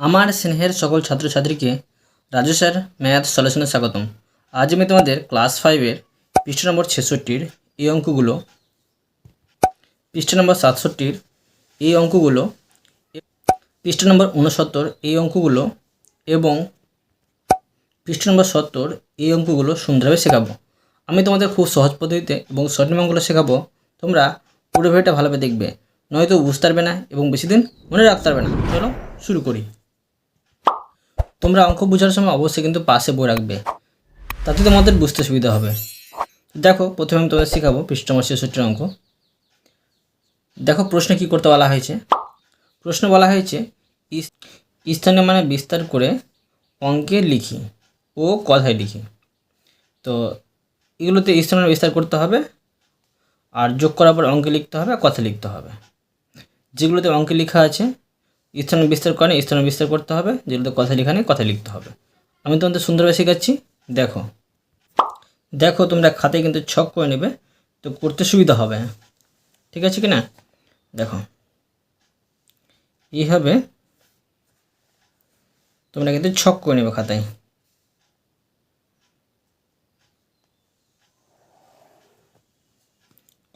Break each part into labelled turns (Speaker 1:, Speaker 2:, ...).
Speaker 1: আমার স্নেহের সকল ছাত্রছাত্রীকে রাজু স্যার ম্যাথ সলিউশনে স্বাগতম। আজ আমি তোমাদের ক্লাস ফাইভের পৃষ্ঠ নম্বর ছেষট্টির এই অঙ্কগুলো, পৃষ্ঠ নম্বর সাতষট্টির এই অঙ্কগুলো, পৃষ্ঠ নম্বর উনসত্তর এই অঙ্কগুলো এবং পৃষ্ঠ নম্বর সত্তর এই অঙ্কগুলো সুন্দরভাবে শেখাবো। আমি তোমাদের খুব সহজ পদ্ধতিতে এবং শর্ট অঙ্কগুলো শেখাবো, তোমরা পুরো ভিডিওটা ভালোভাবে দেখবে, নয়তো বুঝতে পারবে না এবং বেশি দিন মনে রাখতে পারবে না। চলো শুরু করি। তোমরা অঙ্ক বোঝার সময় অবশ্যই কিন্তু পাশে বই রাখবে। তাতে তোমাদের বুঝতে সুবিধা হবে। দেখো, প্রথমে আমি তোমাদের শেখাবো পৃষ্ঠ নম্বর ছেষট্টির অঙ্ক। দেখো, প্রশ্ন কি করতে বলা হয়েছে? প্রশ্ন বলা হয়েছে স্থানীয় মানে বিস্তার করে অঙ্কে লিখি ও কথায় লিখি। তো এগুলোতে স্থানীয় বিস্তার করতে হবে আর যোগ করার পর অঙ্কে লিখতে হবে কথা লিখতে হবে। যেগুলোতে অঙ্কে লেখা আছে স্থান বিস্তার করে স্থান বিস্তার করতে হবে যেগুলো কথা লেখা নেই কথা লিখতে হবে। আমি তোমাদের সুন্দরভাবে শেখাচ্ছি, দেখো। দেখো, তোমরা খাতায় কিন্তু ছক করে নেবে, তো করতে সুবিধা হবে। ঠিক আছে কি না দেখো। এইভাবে তোমরা কিন্তু ছক করে নেবে খাতায়।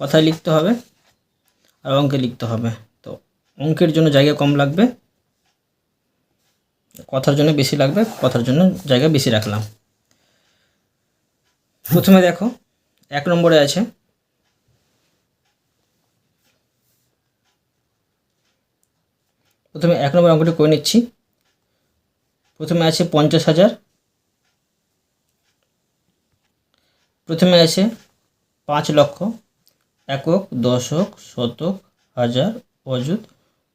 Speaker 1: কথায় লিখতে হবে, আর অঙ্কে লিখতে হবে। অঙ্কের জন্য জায়গা কম লাগবে। কথার জন্য বেশি লাগবে, কথার জন্য জায়গা বেশি রাখলাম। প্রথমে দেখো, এক নম্বরে আছে। প্রথমে এক নম্বর অঙ্কটি করে নিচ্ছি। প্রথমে আছে পঞ্চাশ হাজার। প্রথমে আছে পাঁচ লক্ষ, একক, দশক, শতক, হাজার, অযুত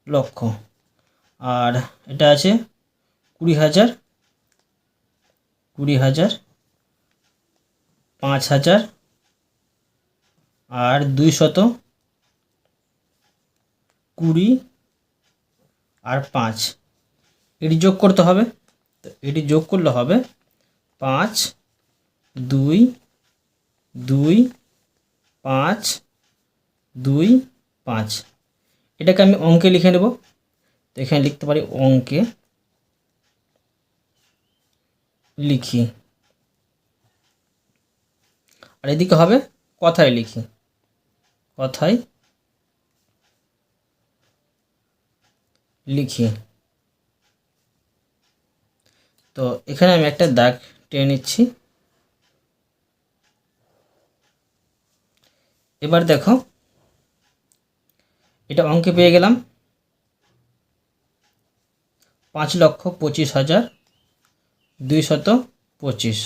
Speaker 1: লক্ষ আর এটা আছে কুড়ি হাজার কুড়ি হাজার, পাঁচ হাজার, আর দুই শত, কুড়ি আর পাঁচ। এটি যোগ করতে হবে। তো এটি যোগ করলে হবে পাঁচ, দুই দুই, পাঁচ দুই, পাঁচ। এটাকে আমি অঙ্কে লিখে নেব। তো এখানে লিখতে পারি অঙ্কে লিখি। আর এদিকে হবে কথায় লিখি। কথায় লিখি। তো এখানে আমি একটা দাগ টেনে নিচ্ছি। এবার দেখো এটা অঙ্কে পেয়ে গেলাম। পাঁচ লক্ষ পঁচিশ হাজার দুই শত পঁচিশ।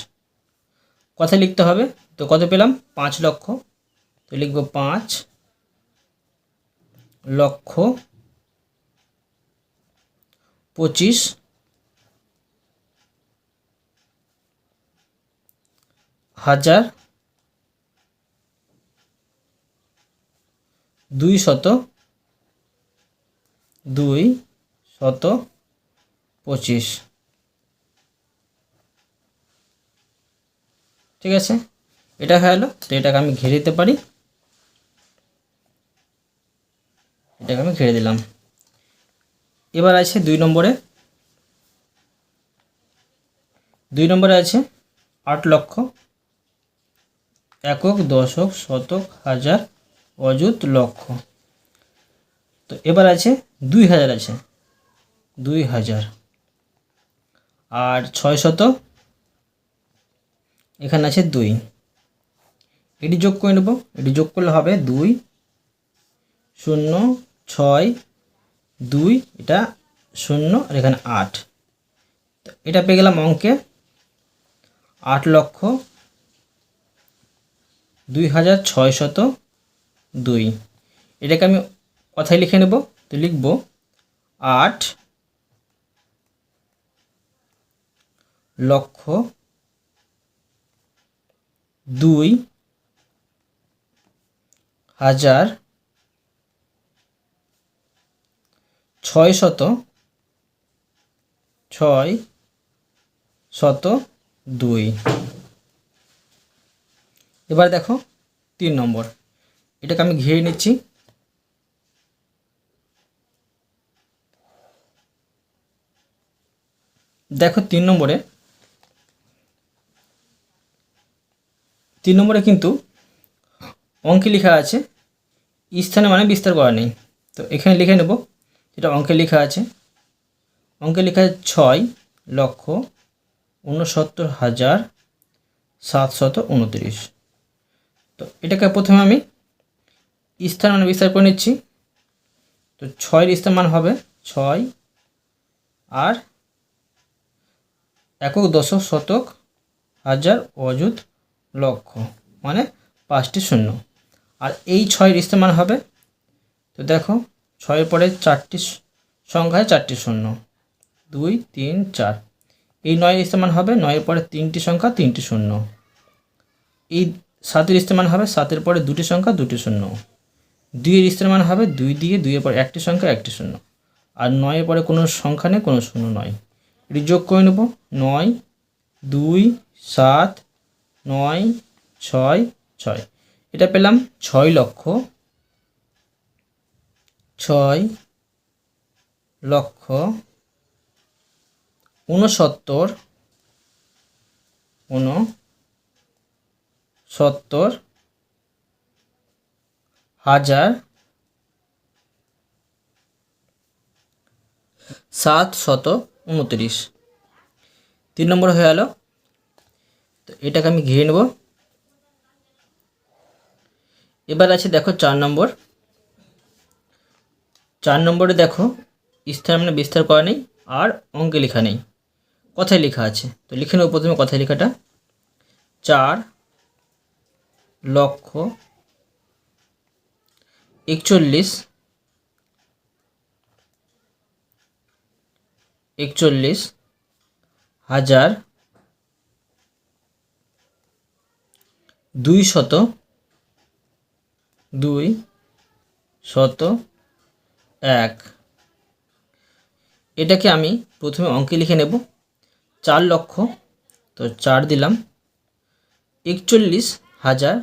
Speaker 1: কথা লিখতে হবে। তো কত পেলাম? পাঁচ লক্ষ। তো লিখব পাঁচ লক্ষ পঁচিশ হাজার দুই শত দুই শত পঁচিশ। ঠিক আছে? এটা গেলো তো এটাকে আমি ঘিরে দিতে পারি। এটাকে আমি ঘিরে দিলাম। এবার আছে দুই নম্বরে। দুই নম্বরে আছে আট লক্ষ একক দশক শতক হাজার অযুত লক্ষ। তো এবার আছে দুই হাজার আছে। দুই হাজার। আর ছয় শত এখানে আছে দুই। এটি যোগ করে নেব। এটি যোগ করলে হবে দুই, শূন্য, ছয়, দুই, এটা শূন্য, আর এখানে আট। এটা পেয়ে গেলাম অঙ্কে আট লক্ষ দুই হাজার ছয় শত দুই। এটাকে আমি কথায় লিখে নেব। তো লিখব আট লক্ষ দুই হাজার ছয় শত ছয় শত দুই। এবার দেখো তিন নম্বর। এটাকে আমি ঘিরে নিচ্ছি। দেখো তিন নম্বরে। তিন নম্বরে কিন্তু অঙ্কে লেখা আছে, স্থানে মানে বিস্তার করা নেই। তো এখানে লিখে নেব, যেটা অঙ্কে লেখা আছে। অঙ্কে লেখা ছয় লক্ষ উনসত্তর হাজার সাতশত উনত্রিশ। তো এটাকে প্রথমে আমি স্থান মানে বিস্তার করে নিচ্ছি। তো ছয়ের স্থান মান হবে ছয় আর একক দশক শতক হাজার অযুত লক্ষ মানে পাঁচটি শূন্য। আর এই ছয়ের স্থান হবে? তো দেখো, ছয়ের পরে চারটি সংখ্যায় চারটি শূন্য। দুই, তিন, চার। এই নয়ের ইস্তেমান হবে, নয়ের পরে তিনটি সংখ্যা, তিনটি শূন্য। এই সাতের ইস্তেমান হবে, সাতের পরে দুটি সংখ্যা, দুটি শূন্য। দুইয়ের ইস্তেমান হবে দুই দিয়ে, দুইয়ের পরে একটি সংখ্যা, একটি শূন্য। আর নয়ের পরে কোনো সংখ্যা নেই, কোনো শূন্য নয়। এটি যোগ করে নেব। নয়, দুই, সাত, নয়, ছয় ছয়। এটা পেলাম ছয় লক্ষ। ছয় লক্ষ ঊনসত্তর ঊনসত্তর হাজার সাত শত উনত্রিশ। তিন নম্বর হয়ে গেল তো এটাকে আমি ঘিরে নেব। এবার আছে দেখো চার নম্বর। চার নম্বরে দেখো স্থান মানে বিস্তার করা নেই আর অঙ্কে লেখা নেই। কথায় লেখা আছে। তো লিখে নেব প্রথমে কথায় লেখাটা। চার লক্ষ একচল্লিশ একচল্লিশ হাজার দুই শত দুই শত এক। এটাকে আমি প্রথমে অঙ্কে লিখে নেব। চার লক্ষ, তো চার দিলাম। একচল্লিশ হাজার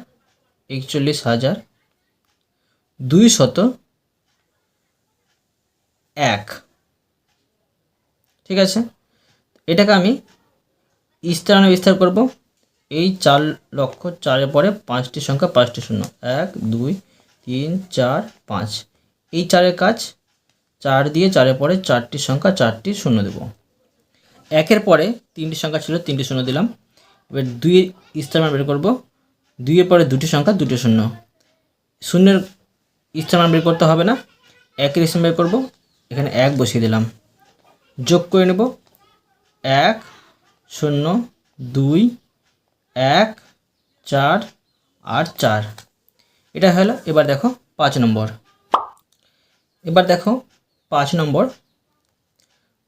Speaker 1: একচল্লিশ হাজার দুই শত এক। ঠিক আছে? এটাকে আমি স্থানে বিস্তার করব। এই চার লক্ষ চারের পরে পাঁচটি সংখ্যা পাঁচটি শূন্য। এক, দুই, তিন, চার, পাঁচ। এই চারের কাজ চার দিয়ে চারের পরে চারটি সংখ্যা চারটি শূন্য দেব। একের পরে তিনটি সংখ্যা ছিল, তিনটি শূন্য দিলাম। এবার দুইয়ের স্থান বের করব। দুইয়ের পরে দুটি সংখ্যা, দুটি শূন্য। শূন্যের স্থান বের করতে হবে না। একের স্থান বের করব। এখানে এক বসিয়ে দিলাম। যোগ করে নেব। এক, শূন্য, দুই, এক, চার আর চার। এটা হলো, এবার দেখো, পাঁচ নম্বর। এবার দেখো, পাঁচ নম্বর।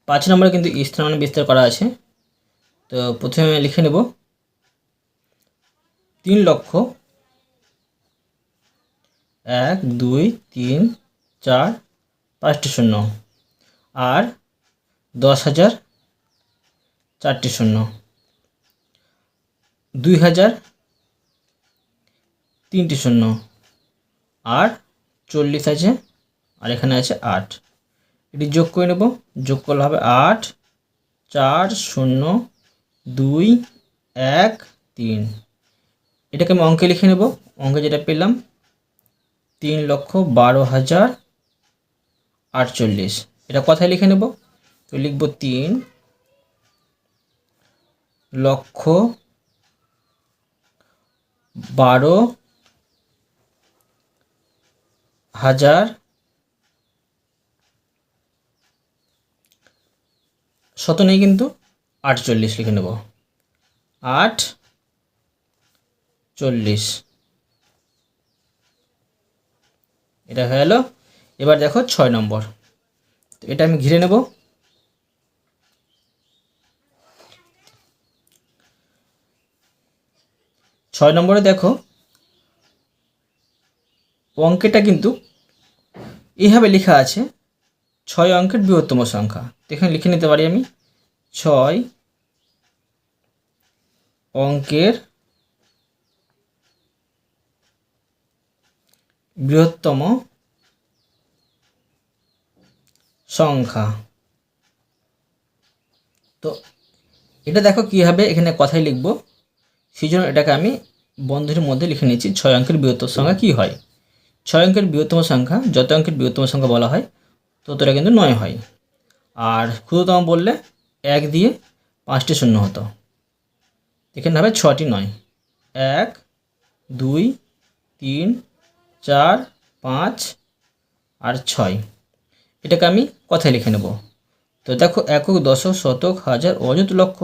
Speaker 1: পাঁচ নম্বরে কিন্তু স্থান মানে বিস্তার করা আছে। তো প্রথমে লিখে নেব, তিন লক্ষ এক, দুই, তিন, চার, পাঁচটি শূন্য। আর দশ হাজার চারটি শূন্য। দুই হাজার তিনটি শূন্য। আর চল্লিশ আছে, আর এখানে আছে আট। এটি যোগ করে নেব, যোগ করলে হবে আট, চার, শূন্য, দুই, এক, তিন। এটাকে আমি অঙ্কে লিখে নেব। অঙ্কে যেটা পেলাম, তিন লক্ষ বারো হাজার আটচল্লিশ। এটা কথায় লিখে নেব তো লিখব তিন। লক্ষ বারো হাজার শত নেই কিন্তু, আটচল্লিশ লিখে নেব। আট, চল্লিশ। এটা হয়ে গেল। এবার দেখো ছয় নম্বর। তো এটা আমি ঘিরে নেব। ছয় নম্বরে দেখো, অঙ্কেটা কিন্তু এইভাবে লেখা আছে, ছয় অঙ্কের বৃহত্তম সংখ্যা। এখানে লিখে নিতে পারি আমি, ছয় অঙ্কের বৃহত্তম সংখ্যা। তো এটা দেখো কীভাবে এখানে কথাই লিখব। সেই জন্য এটাকে আমি বন্ধুর মধ্যে লিখে নিয়েছি, ছয় অঙ্কের বৃহত্তম সংখ্যা কী হয়? ছয় অঙ্কের বৃহত্তম সংখ্যা, যত অঙ্কের বৃহত্তম সংখ্যা বলা হয়, ততটা কিন্তু নয় হয়। আর ক্ষুদ্রতম বললে এক দিয়ে পাঁচটি শূন্য হতো। এখানে হবে ছটি নয়। এক, দুই, তিন, চার, পাঁচ আর ছয়। এটাকে আমি কথায় লিখে নেব। তো দেখো একক, দশক, শতক, হাজার, অযুত লক্ষ,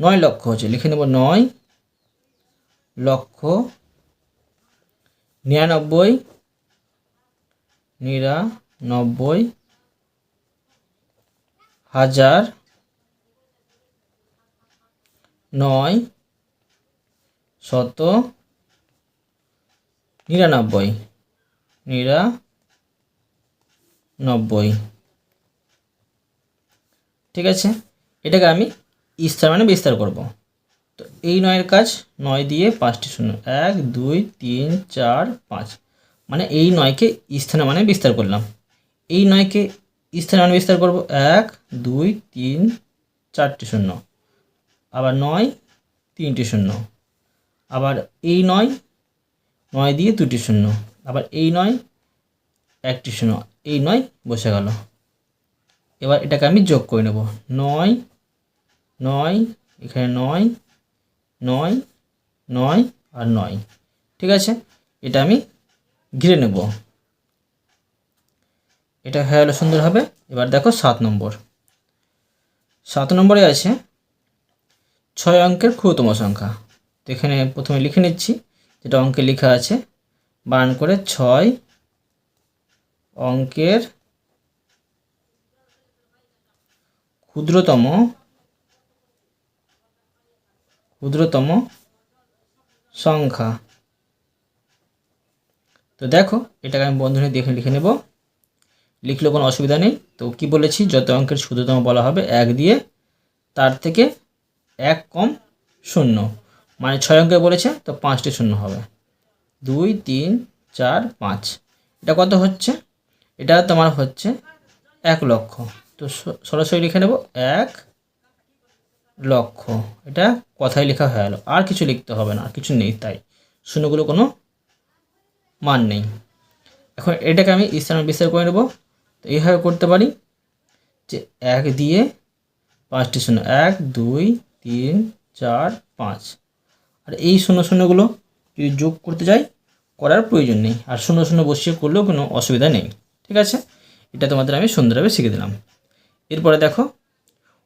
Speaker 1: নয় লক্ষ হচ্ছে। লিখে নেব নয় লক্ষ নিরানব্বই নিরানব্বই হাজার নয় শত নিরানব্বই নিরানব্বই। ঠিক আছে? এটাকে আমি ইস্তার মানে বিস্তার করব। তো এই নয়ের কাজ নয় দিয়ে পাঁচটি শূন্য। এক, দুই, তিন, চার, পাঁচ। মানে এই নয়কে স্থানে মানে বিস্তার করলাম। এই নয়কে স্থানে মানে বিস্তার করব এক, দুই, তিন, চারটি শূন্য। আবার নয়, তিনটি শূন্য। আবার এই নয় নয় দিয়ে দুটি শূন্য। আবার এই নয়, একটি শূন্য। এই নয় বসে গেল। এবার এটাকে আমি যোগ করে নেব। নয় নয়, এখানে নয় নয় নয় আর নয়। ঠিক আছে? এটা আমি ঘিরে নেব। এটা হয়ে গেলো সুন্দর হবে এবার দেখো সাত নম্বর। সাত নম্বরে আছে ছয় অঙ্কের ক্ষুদ্রতম সংখ্যা। তো এখানে প্রথমে লিখে নিচ্ছি। যেটা অঙ্কে লেখা আছে বানান করে ছয় অঙ্কের ক্ষুদ্রতম ক্ষুদ্রতম সংখ্যা। তো দেখো, এটাকে আমি বন্ধনী দেখে লিখে নেব। লিখলেও কোনো অসুবিধা নেই। তো কি বলেছি? যত অঙ্কের ক্ষুদ্রতম বলা হবে এক দিয়ে তার থেকে এক কম শূন্য। মানে ছয় অঙ্কে বলেছে, তো পাঁচটি শূন্য হবে। দুই, তিন, চার, পাঁচ। এটা কত হচ্ছে? এটা তোমার হচ্ছে এক লক্ষ। তো সরাসরি লিখে নেব, এক লক্ষ এটা কথায় লেখা হয়ে গেলো। আর কিছু লিখতে হবে না, আর কিছু নেই তাই। শূন্যগুলো কোনো মান নেই। এখন এটাকে আমি স্থানে বিস্তার করে নেব। তো এইভাবে করতে পারি যে এক দিয়ে পাঁচটি শূন্য। এক, দুই, তিন, চার, পাঁচ। আর এই শূন্য শূন্যগুলো যদি যোগ করতে যাই, করার প্রয়োজন নেই। আর শূন্য শূন্য বসিয়ে করলেও কোনো অসুবিধা নেই। ঠিক আছে? এটা তোমাদের আমি সুন্দরভাবে শিখে দিলাম। এরপরে দেখো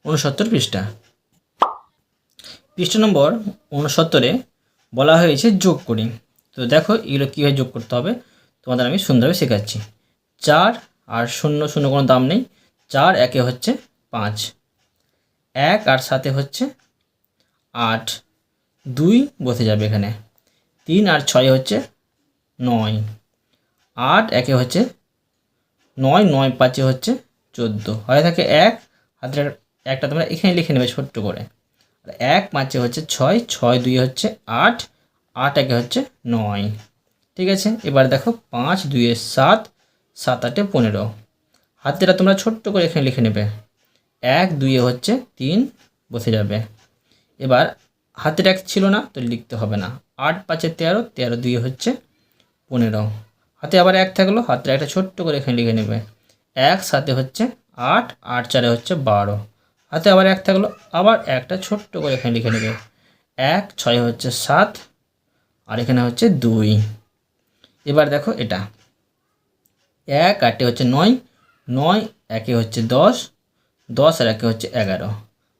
Speaker 1: উনসত্তর পৃষ্ঠা। পৃষ্ঠা নম্বর উনসত্তরে বলা হয়েছে যোগ করি। তো দেখো, এগুলো কীভাবে যোগ করতে হবে? তোমাদের আমি সুন্দরভাবে শেখাচ্ছি। চার আর শূন্য শূন্য কোনো দাম নেই। চার একে হচ্ছে পাঁচ। এক আর সাথে হচ্ছে আট। দুই বসে যাবে এখানে। তিন আর ছয় হচ্ছে নয়। আট একে হচ্ছে নয় নয় পাঁচে হচ্ছে চোদ্দ। হয়ে থাকে এক। হাতের একটা তোমরা এখানে লিখে নেবে ছোট্ট করে। এক পাঁচে হচ্ছে ছয় ছয় দুই হচ্ছে আট আট একে হচ্ছে নয়। ঠিক আছে? এবার দেখো পাঁচ দুইয়ে সাত সাত আটে পনেরো। হাতেরা তোমরা ছোট্ট করে এখানে লিখে নেবে। এক দুইয়ে হচ্ছে তিন, বসে যাবে। এবার হাতের এক ছিল না, তো লিখতে হবে না। আট পাঁচে তেরো তেরো দুই হচ্ছে পনেরো। হাতে আবার এক থাকল, হাতের একটা ছোট্ট করে এখানে লিখে নেবে। এক সাথে হচ্ছে আট আট চারে হচ্ছে বারো। হাতে আবার এক থাকল, আবার একটা ছোট্ট করে এখানে লিখে নেবে। এক, ছয় হচ্ছে সাত, আর এখানে হচ্ছে দুই। এবার দেখো এটা। এক, আটে হচ্ছে নয় নয়, একে হচ্ছে দশ দশ আর একে হচ্ছে এগারো।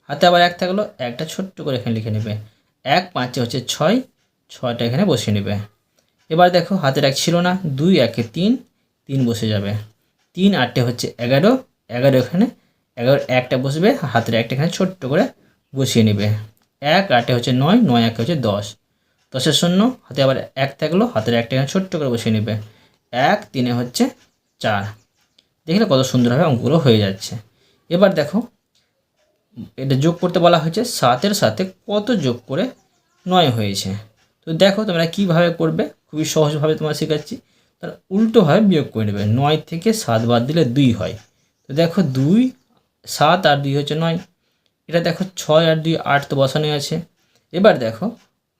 Speaker 1: হাতে আবার এক থাকল, একটা ছোট্ট করে এখানে লিখে নেবে। এক, পাঁচে হচ্ছে ছয়, ছয়টা এখানে বসিয়ে নেবে। এবার দেখো হাতের এক ছিল না, দুই, একে তিন তিন বসে যাবে। তিন আটটে হচ্ছে এগারো এগারো এখানে এগারো একটা বসবে, হাতের একটা এখানে ছোট্ট করে বসিয়ে নেবে। এক, আটে হচ্ছে নয় নয়, একে হচ্ছে দশ। দশের শূন্য, হাতে আবার এক থাকল, হাতের একটা এখানে ছোট্ট করে বসিয়ে নেবে। এক, তিনে হচ্ছে চার। দেখলে কত সুন্দরভাবে অঙ্কগুলো হয়ে যাচ্ছে। এবার দেখো, এটা যোগ করতে বলা হয়েছে, সাতের সাথে কত যোগ করে নয় হয়েছে? তো দেখো তোমরা কীভাবে করবে, খুবই সহজভাবে তোমরা শেখাচ্ছি। তার উল্টোভাবে বিয়োগ করে নেবে। নয় থেকে সাত বাদ দিলে দুই হয়। তো দেখো দুই সাত আর দুই হচ্ছে নয়। এটা দেখো ছয় আর দুই আট তো বসানো আছে। এবার দেখো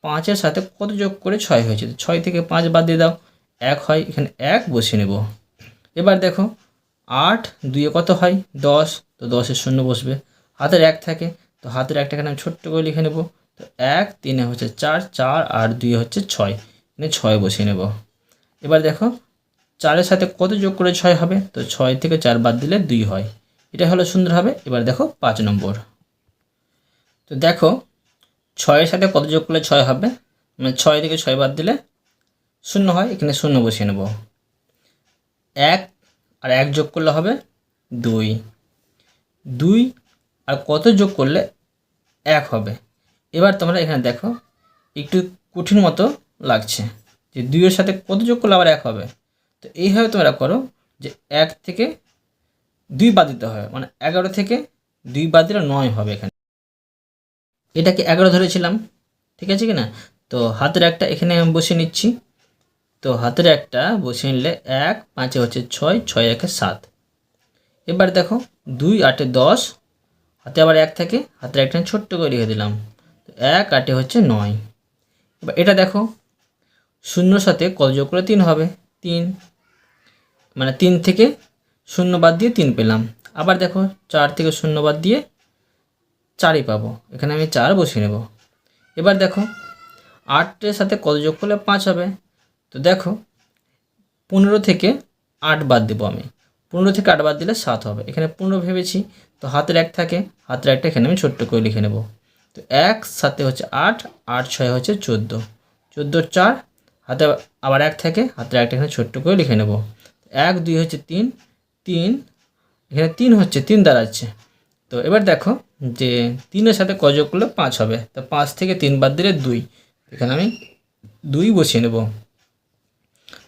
Speaker 1: পাঁচের সাথে কত যোগ করে ছয় হয়েছে? ছয় থেকে পাঁচ বাদ দিয়ে দাও, এক হয়, এখানে এক বসিয়ে নেব। এবার দেখো আট দুইয়ে কত হয়? দশ, তো দশের শূন্য বসবে। হাতের এক থাকে, তো হাতের একটাকে আমি ছোট্ট করে লিখে নেব। তো এক তিনে হচ্ছে চার চার আর দুই হচ্ছে ছয়। এখানে ছয় বসিয়ে নেব। এবার দেখো চারের সাথে কত যোগ করে ছয় হবে? তো ছয় থেকে চার বাদ দিলে দুই হয়। এটা হলো সুন্দর হবে। এবার দেখো পাঁচ নম্বর। তো দেখো, ছয়ের সাথে কত যোগ করলে ছয় হবে? মানে ছয় থেকে ছয় বাদ দিলে শূন্য হয়, এখানে শূন্য বসিয়ে নেব। এক আর এক যোগ করলে হবে দুই। দুই আর কত যোগ করলে এক হবে? এবার তোমরা এখানে দেখো, একটু কঠিন মতো লাগছে যে দুইয়ের সাথে কত যোগ করলে আবার এক হবে? তো এইভাবে তোমরা করো যে এক থেকে দুই বাদ দিতে হবে। মানে এগারো থেকে দুই বাদ দিলে নয় হবে এখানে। এটাকে এগারো ধরেছিলাম। ঠিক আছে কি না তো হাতের একটা এখানে আমি বসিয়ে নিচ্ছি। তো হাতের একটা বসিয়ে নিলে এক, পাঁচে হচ্ছে ছয় ছয় একে সাত। এবার দেখো, দুই, আটে দশ। হাতে আবার এক থাকে। হাতের একটা ছোট্ট করে রেখে দিলাম। এক, আটে হচ্ছে নয়। এবার এটা দেখো শূন্যর সাথে কত যোগ করে তিন হবে। তিন মানে তিন থেকে শূন্য বাদ দিয়ে তিন পেলাম। আবার দেখো চার থেকে শূন্য বাদ দিয়ে চারই পাবো। এখানে আমি চার বসিয়ে নেব। এবার দেখো আটের সাথে কত যোগ করলে পাঁচ হবে? তো দেখো পনেরো থেকে আট বাদ দেবো আমি। পনেরো থেকে আট বাদ দিলে সাত হবে। এখানে পনেরো ভেবেছি, তো হাতের এক থাকে। হাতের একটা এখানে আমি ছোট্ট করে লিখে নেব। তো এক সাথে হচ্ছে আট আট ছয় হচ্ছে চোদ্দ। চোদ্দ, চার, হাতে আবার এক থাকে। হাতের একটা এখানে ছোট্ট করে লিখে নেব। এক, দুই হচ্ছে তিন তিন, এখানে তিন হচ্ছে, তিন দাঁড়াচ্ছে। তো এবার দেখো যে তিনের সাথে ক যোগ করলে পাঁচ হবে। তো পাঁচ থেকে তিন বাদ দিলে দুই। এখানে আমি দুই বসিয়ে নেব।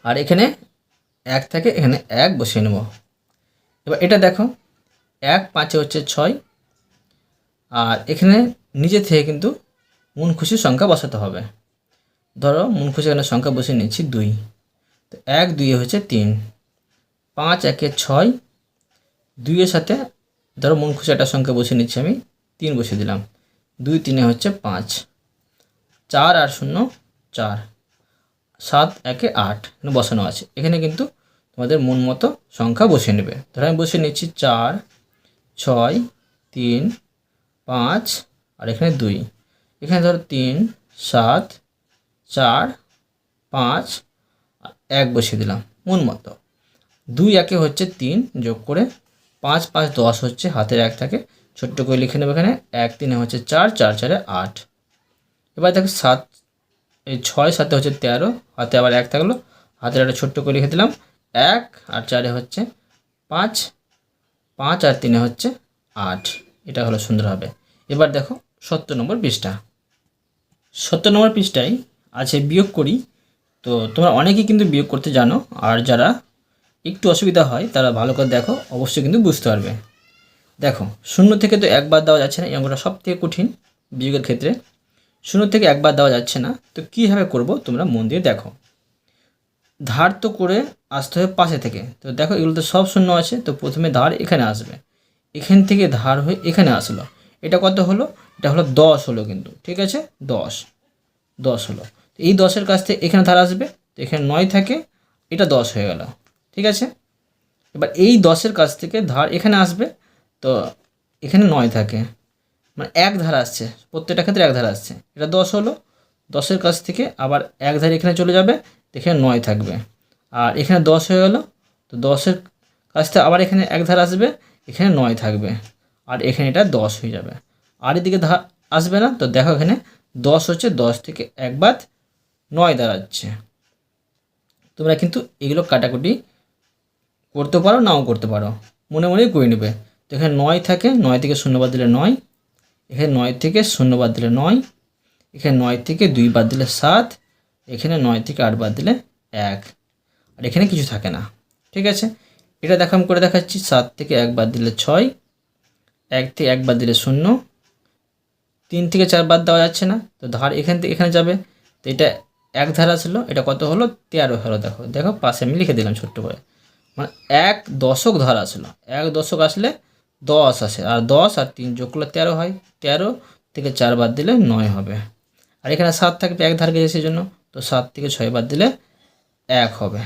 Speaker 1: আর এখানে এক থেকে এখানে এক বসিয়ে নেব। এবার এটা দেখো, এক পাঁচে হচ্ছে ছয়। আর এখানে নিজে থেকে কিন্তু মন খুশির সংখ্যা বসাতে হবে। ধরো মন খুশি এখানে সংখ্যা বসিয়ে নিচ্ছি দুই। তো এক দুই হচ্ছে তিন। পাঁচ, একে ছয়, দুইয়ের সাথে, ধরো মন খুশি একটা সংখ্যা বসিয়ে নিচ্ছি আমি, তিন বসিয়ে দিলাম। দুই তিনে হচ্ছে পাঁচ। চার আর শূন্য, চার। সাত, একে আট বসানো আছে। এখানে কিন্তু তোমাদের মন মতো সংখ্যা বসিয়ে নেবে। ধরো আমি বসিয়ে নিচ্ছি চার, ছয়, তিন, পাঁচ, আর এখানে দুই। এখানে ধরো তিন, সাত, চার, পাঁচ এক বসিয়ে দিলাম। মন মতো। দুই একে হচ্ছে তিন যোগ করে পাঁচ পাঁচ, দশ হচ্ছে হাতের এক থাকে। ছোট্ট করে লিখে নেবে এখানে। এক তিনে হচ্ছে চার চার, চারে আট। এবার দেখো সাত, এই ছয় সাথে হচ্ছে তেরো, হাতে আবার এক থাকল। হাতের একটা ছোট্ট করে লিখে দিলাম। এক আর চারে হচ্ছে পাঁচ পাঁচ আর তিনে হচ্ছে আট। এটা হলো সুন্দর হবে। এবার দেখো সত্তর নম্বর পৃষ্ঠা। সত্তর নম্বর পৃষ্ঠায় আছে বিয়োগ করি। তো তোমরা অনেকেই কিন্তু বিয়োগ করতে জানো। আর যারা একটু অসুবিধা হয়, তারা ভালো করে দেখো, অবশ্যই কিন্তু বুঝতে পারবে। দেখো, শূন্য থেকে তো একবার দেওয়া যাচ্ছে না, এই অঙ্কটা সব থেকে কঠিন বিয়োগের ক্ষেত্রে। শূন্য থেকে একবার দেওয়া যাচ্ছে না, তো কীভাবে করব তোমরা মন দিয়ে দেখো। ধার তো করে আসতে হবে পাশে থেকে, তো দেখো এগুলো তো সব শূন্য আছে, তো প্রথমে ধার এখানে আসবে। এখান থেকে ধার হয়ে এখানে আসলো। এটা কত হলো? এটা হলো দশ হলো কিন্তু, ঠিক আছে? দশ। দশ হলো। এই দশের কাছ থেকে এখানে ধার আসবে, তো এখানে নয় থাকে, এটা দশ হয়ে গেল। ঠিক আছে? এবার এই দশের কাছ থেকে ধার এখানে আসবে, তো এখানে নয় থাকে। মানে এক ধার আসছে, প্রত্যেকটা ক্ষেত্রে এক ধার আসছে। এটা দশ হলো, দশের কাছ থেকে আবার এক ধার এখানে চলে যাবে এখানে নয় থাকবে। আর এখানে দশ হয়ে গেল, তো দশের কাছ থেকে আবার এখানে এক ধার আসবে, এখানে নয় থাকবে। আর এখানে এটা দশ হয়ে যাবে। আর এদিকে ধার আসবে না, তো দেখো এখানে দশ হচ্ছে দশ থেকে এক বাদ নয় দাঁড়াচ্ছে তোমরা কিন্তু এগুলো কাটাকুটি করতে পারো, নাও করতে পারো। মনে মনেই করে নেবে। তো এখানে নয় থাকে, নয় থেকে শূন্য বাদ দিলে নয়। এখানে নয় থেকে শূন্য বাদ দিলে নয়। এখানে নয় থেকে দুই বাদ দিলে সাত। এখানে নয় থেকে আট বাদ দিলে এক। আর এখানে কিছু থাকে না। ঠিক আছে? এটা দেখো, আমি করে দেখাচ্ছি। সাত থেকে এক বাদ দিলে ছয়। এক থেকে এক বাদ দিলে শূন্য। তিন থেকে চার বাদ দেওয়া যাচ্ছে না। তো ধার এখান থেকে এখানে যাবে। তো এটা এক ধার আসলো। এটা কত হলো? তেরো হলো, দেখো। দেখো, পাশে আমি লিখে দিলাম ছোট্ট করে। মানে এক দশক ধার আসলো এক দশক আসলে দশ আসে। আর দশ আর তিন যোগ করলে তেরো হয়। তেরো থেকে চার বাদ দিলে নয় হবে। আর এখানে সাত থাকবে এক ধার গেছে সেই জন্য তো সাত থেকে ছয় বাদ দিলে এক হবে।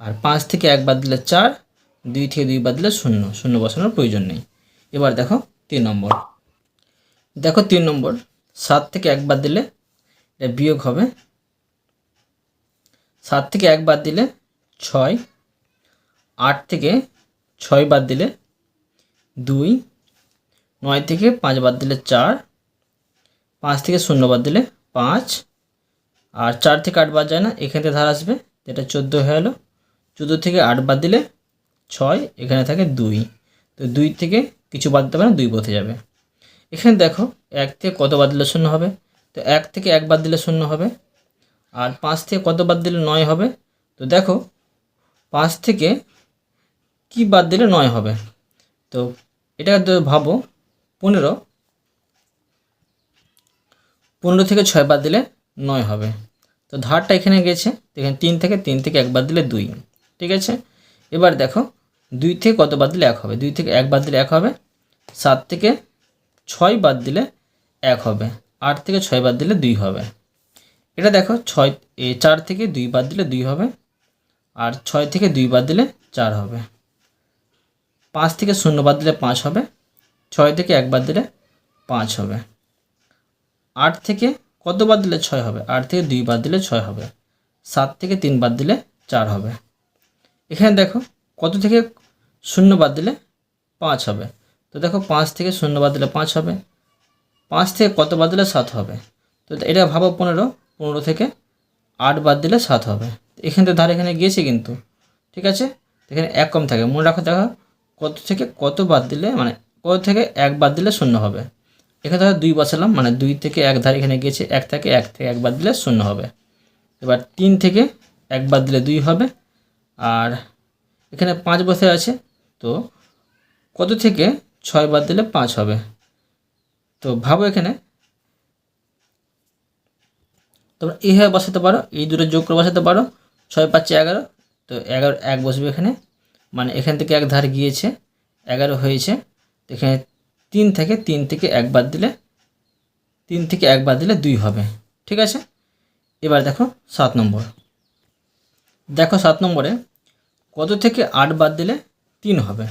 Speaker 1: আর পাঁচ থেকে এক বাদ দিলে চার, দুই থেকে দুই বাদ দিলে শূন্য। শূন্য বসানোর প্রয়োজন নেই। এবার দেখো তিন নম্বর। দেখো তিন নম্বর। সাত থেকে এক বাদ দিলে এটা বিয়োগ হবে। সাত থেকে এক বাদ দিলে ছয় আট থেকে ছয় বাদ দিলে দুই, নয় থেকে পাঁচ বাদ দিলে চার, পাঁচ থেকে শূন্য বাদ দিলে পাঁচ, আর চার থেকে আট বাদ যায় না, এখান থেকে ধার আসবে এটা চোদ্দ হয়ে গেলো চোদ্দ থেকে আট বাদ দিলে ছয়, এখানে থাকে দুই, তো দুই থেকে কিছু বাদ দিতে পারে দুই বসে যাবে। এখানে দেখো, এক থেকে কত বাদ দিলে শূন্য হবে, তো এক থেকে এক বাদ দিলে শূন্য হবে, আর পাঁচ থেকে কত বাদ দিলে নয় হবে, তো দেখো, পাঁচ থেকে কি বাদ দিলে নয় হবে। তো এটা ভাবো, পনেরো। পনেরো থেকে ছয় বাদ দিলে নয় হবে। তো ধারটা এখানে গেছে, এখানে তিন থেকে তিন থেকে এক বাদ দিলে দুই। ঠিক আছে? এবার দেখো, দুই থেকে কত বাদ দিলে এক হবে? দুই থেকে এক বাদ দিলে এক হবে। সাত থেকে ছয় বাদ দিলে এক হবে। আট থেকে ছয় বাদ দিলে দুই হবে। এটা দেখো, ছয় চার থেকে দুই বাদ দিলে দুই হবে। আর ছয় থেকে দুই বাদ দিলে চার হবে। পাঁচ থেকে শূন্য বাদ দিলে পাঁচ হবে, ছয় থেকে এক বাদ দিলে পাঁচ হবে। আট থেকে কত বাদ দিলে ছয় হবে? আট থেকে দুই বাদ দিলে ছয় হবে। সাত থেকে তিন বাদ দিলে চার হবে। এখানে দেখো কত থেকে শূন্য বাদ দিলে পাঁচ হবে। তো দেখো পাঁচ থেকে শূন্য বাদ দিলে পাঁচ হবে। পাঁচ থেকে কত বাদ দিলে সাত হবে? তো এটা ভাবো পনেরো পনেরো থেকে আট বাদ দিলে সাত হবে। এখান থেকে ধার এখানে গিয়েছে কিন্তু। ঠিক আছে? এখানে এক কম থাকে। মনে রাখো দেখো কত থেকে কত বাদ দিলে মানে কত থেকে এক বাদ দিলে শূন্য হবে? এখানে ধরো দুই বসালাম মানে দুই থেকে এক ধার এখানে গিয়েছে, এক থেকে এক থেকে এক বাদ দিলে শূন্য হবে। এবার তিন থেকে এক বাদ দিলে দুই হবে। আর এখানে পাঁচ বসে আছে, তো কত থেকে ছয় বাদ দিলে পাঁচ হবে? তো ভাবো এখানে। তোমরা এইভাবে বসাতে পারো, এই দুটো যোগ করে বসাতে পারো, ছয় পাঁচে এগারো, তো এগারো, এক বসবে এখানে। মানে এখান থেকে এক ধার গিয়েছে, এগারো হয়েছে, এখানে তিন থেকে তিন থেকে এক বাদ দিলে, তিন থেকে এক বাদ দিলে দুই হবে, ঠিক আছে? এবার দেখো সাত নম্বর। দেখো সাত নম্বরে কত থেকে আট বাদ দিলে তিন হবে?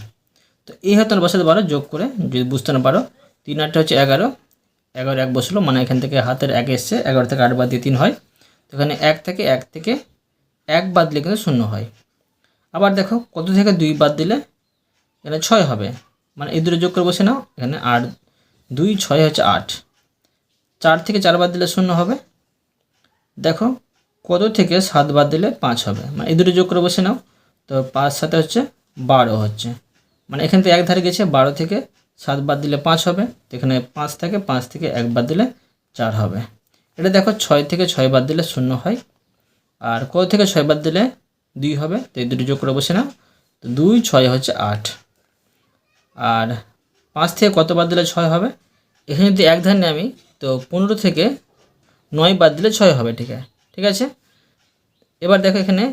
Speaker 1: তো এই হয়তো বসাতে পারো, যোগ করে, যদি বুঝতে না পারো, তিন আটটা হচ্ছে এগারো এগারো এক বসল মানে এখান থেকে হাতের এক এসছে, এগারো থেকে আট বাদ দিয়ে তিন হয়। তো এখানে এক থেকে এক থেকে এক বাদ দিলে কিন্তু শূন্য হয়। আবার দেখো কত থেকে দুই বাদ দিলে এখানে ছয় হবে। মানে এই দুটো যোগ করে বসে নাও, এখানে আট দুই, ছয় হচ্ছে আট। চার থেকে চার বাদ দিলে শূন্য হবে। দেখো কত থেকে সাত বাদ দিলে পাঁচ হবে। মানে এই দুটো যোগ করে বসে নাও, তো পাঁচ সাথে হচ্ছে বারো হচ্ছে। মানে এখান থেকে এক ধারে গেছে, বারো থেকে সাত বাদ দিলে পাঁচ হবে। এখানে পাঁচ থেকে পাঁচ থেকে এক বাদ দিলে চার হবে। এটা দেখো ছয় থেকে ছয় বাদ দিলে শূন্য হয়। আর কত থেকে ছয় বাদ দিলে দুই হবে তো এই দুটো যোগ করে বসে নাও। তো দুই ছয় হচ্ছে আট। আর পাঁচ থেকে কত বাদ দিলে ছয় হবে? এখানে যদি এক ধার আমি তো পনেরো থেকে নয় বাদ দিলে ছয় হবে ঠিক আছে? ঠিক আছে? এবার দেখো এখানে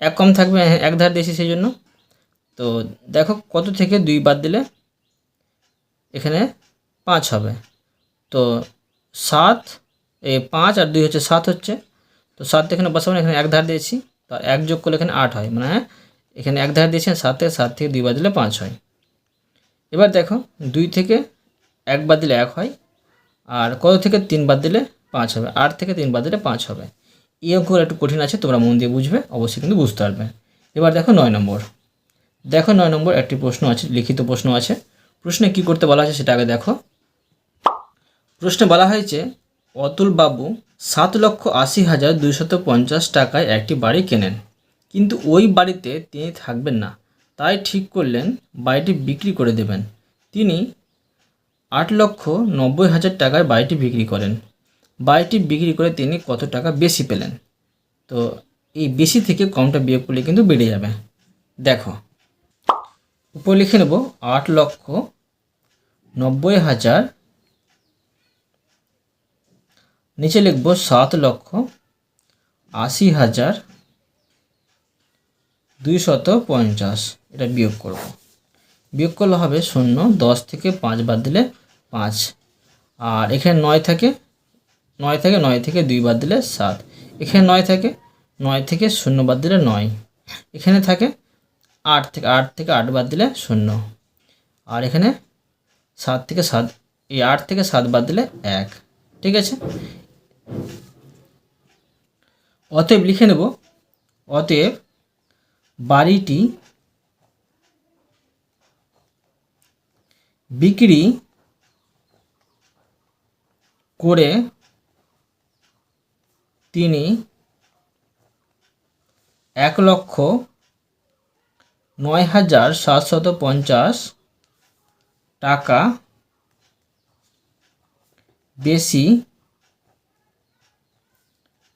Speaker 1: এক কম থাকবে হ্যাঁ, এক ধার দিয়েছি সেই জন্য। তো দেখো কত থেকে দুই বাদ দিলে এখানে পাঁচ হবে। তো সাত এই পাঁচ আর দুই হচ্ছে সাত হচ্ছে। তো সাত এখানে বসাবো না, এখানে এক ধার দিয়েছি। তো এক যোগ করলে এখানে আট হয় মানে এখানে এক ধার দিয়েছেন সাত সাত থেকে দুই বাদ দিলে পাঁচ হয়। এবার দেখো, দুই থেকে এক বাদ দিলে এক হয়, আর কত থেকে তিন বাদ দিলে পাঁচ হবে? আট থেকে তিন বাদ দিলে পাঁচ হবে। এই অঙ্কগুলো একটু কঠিন আছে, তোমরা মন দিয়ে বুঝবে, অবশ্যই কিন্তু বুঝতে পারবে। এবার দেখো নয় নম্বর। দেখো নয় নম্বর একটি প্রশ্ন আছে, লিখিত প্রশ্ন আছে। প্রশ্নে কি করতে বলা আছে সেটা আগে দেখো। প্রশ্নে বলা হয়েছে অতুল বাবু সাত লক্ষ আশি হাজার দুইশত পঞ্চাশ টাকায় একটি বাড়ি কেনেন। কিন্তু ওই বাড়িতে তিনি থাকবেন না। তাই ঠিক করলেন বাড়িটি বিক্রি করে দেবেন। তিনি আট লক্ষ নব্বই হাজার টাকায় বাড়িটি বিক্রি করেন। বাড়িটি বিক্রি করে তিনি কত টাকা বেশি পেলেন? তো এই বেশি থেকে কমটা বিয়োগ করলে কিন্তু বেড়ে যাবে। দেখো, উপর লিখে নেব আট লক্ষ নব্বই হাজার নিচে লিখব সাত লক্ষ আশি হাজার দুইশত পঞ্চাশ। এটা বিয়োগ করব। বিয়োগ করলে হবে শূন্য, দশ থেকে পাঁচ বাদ দিলে পাঁচ। আর এখানে নয় থাকে, নয় থেকে নয় থেকে দুই বাদ দিলে সাত। এখানে নয় থাকে, নয় থেকে শূন্য বাদ দিলে নয়। এখানে থাকে আট থেকে আট থেকে আট বাদ দিলে শূন্য। আর এখানে সাত থেকে সাত, এই আট থেকে সাত বাদ দিলে এক। ঠিক আছে? অতএব লিখে নেব, অতএব বাড়িটি বিক্রি করে তিনি এক লক্ষ নয় হাজার সাতশত পঞ্চাশ টাকা বেশি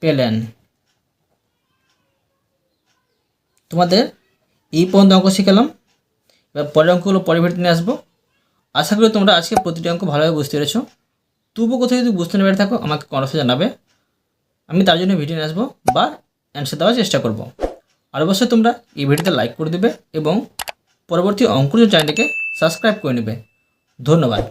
Speaker 1: পেলেন। তোমাদের এই পর্যন্ত অঙ্ক শিখালাম এবার পরের অঙ্কগুলো পরে ভিডিওতে নিয়ে আসব। আশা করি তোমরা আজকে প্রতিটি অঙ্ক ভালোভাবে বুঝতে পেরেছ। তবুও কোথাও যদি বুঝতে না থাকো, আমাকে কমেন্টে জানাবে। আমি তার জন্য ভিডিও নিয়ে আসব বা অ্যান্সার দেওয়ার চেষ্টা করব। আর অবশ্যই তোমরা এই ভিডিওতে লাইক করে দেবে এবং পরবর্তী অঙ্কুর চ্যানেলটিকে সাবস্ক্রাইব করে নেবে। ধন্যবাদ।